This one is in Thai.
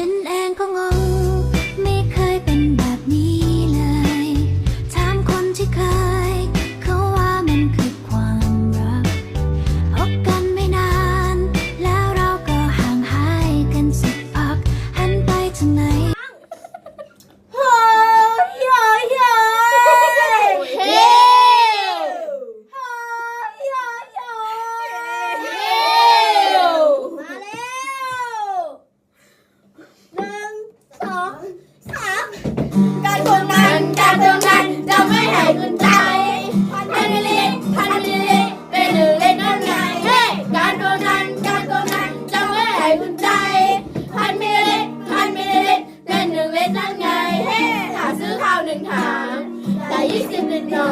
Trinh An có ngon. องสามการทวงงานการทวงงานจะไม่ให้เงินใจพันพันเล็กพันเล็กเป็นหนึ่งเล็กนั่นไงเฮ้การทวงงานการทวงงานจะไม่ให้เงินใจพันเล็กพันเล็กเป็นหนึ่งเล็กนั่นไงเฮ้หาซื้อข้าวหนึ่งถังแต่ยี่สิบหนึ่งหนอ